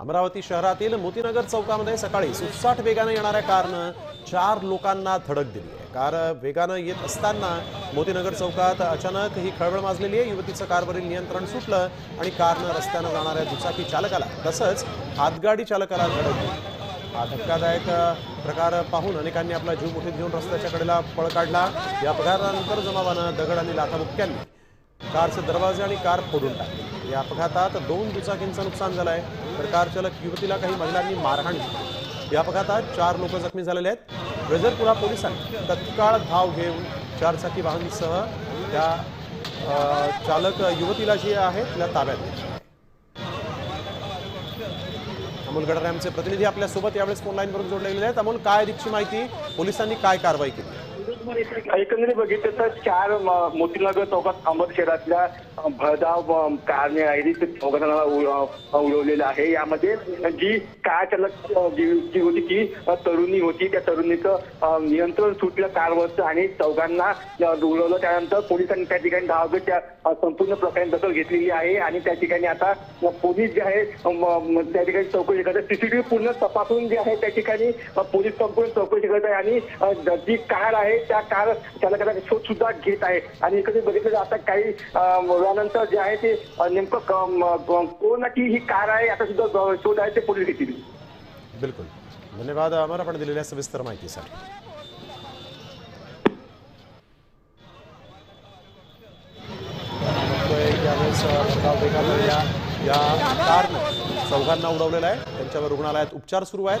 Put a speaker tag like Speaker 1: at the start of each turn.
Speaker 1: अमरावती शहरातील मोतीनगर चौकामध्ये सकाळी सुटसाट वेगानं येणाऱ्या कारनं चार लोकांना धडक दिली आहे. कार वेगानं येत असताना मोतीनगर चौकात अचानक ही खळबळ माजलेली आहे. युवतीचं कारवरील नियंत्रण सुटलं आणि कारनं रस्त्यानं जाणाऱ्या दुचाकी चालकाला तसंच हातगाडी चालकाला धडक दिली. हा धक्कादायक प्रकार पाहून अनेकांनी आपला जीव मुठीत घेऊन रस्त्याच्या कडेला पळ काढला. या अपघातानंतर जमावानं दगड आणि लाथाबुक्क्यांनी कारचे दरवाजे आणि कार फोडून टाकली. या अपघातात दोन दुचाकींचं नुकसान झालं आहे. तर कार चालक युवतीला काही महिलांनी मारहाण केली. या अपघातात चार लोक जखमी झालेले आहेत. वेजरपुरा पोलिसांनी तत्काळ धाव घेऊन चारचाकी वाहनसह त्या चालक युवतीला जी आहे तिला ताब्यात घेतली. अमोल गडरामचे प्रतिनिधी आपल्यासोबत यावेळेस फोनलाईनवरून जोडले गेले आहेत. अमोल काय अधिकची माहिती? पोलिसांनी काय कारवाई केली?
Speaker 2: एकंदरीत बघितलं तर चार मोतीनगर चौकात अंबर शहरातल्या भरधाव कारने आहे ते चौघांना उडवलेलं आहे. यामध्ये जी कार चालक जी होती ती तरुणी होती. त्या तरुणीचं नियंत्रण सुटलं कारवरचं आणि चौघांना उडवलं. त्यानंतर पोलिसांनी त्या ठिकाणी धाव घेत त्या संपूर्ण प्रकारे दखल घेतलेली आहे. आणि त्या ठिकाणी आता पोलीस जे आहे त्या ठिकाणी चौकशी करतात. सीसीटीव्ही पूर्ण तपासून जे आहे त्या ठिकाणी पोलीस संपूर्ण चौकशी करत आहे आणि जी कार आहे त्या कार चालकाचा शोध सुद्धा घेत आहे आणि इकडे बघितलं आता काही वेळानंतर जे आहे ते नेमकं कोणाची ही कार आहे आता सुद्धा शोध आहे ते पोलीस घेतील.
Speaker 1: बिलकुल. धन्यवाद आम्हाला आपण दिलेल्या सविस्तर माहितीसाठी या कारनं चौघांना उडवलेला आहे. त्यांच्यावर रुग्णालयात उपचार सुरू आहेत.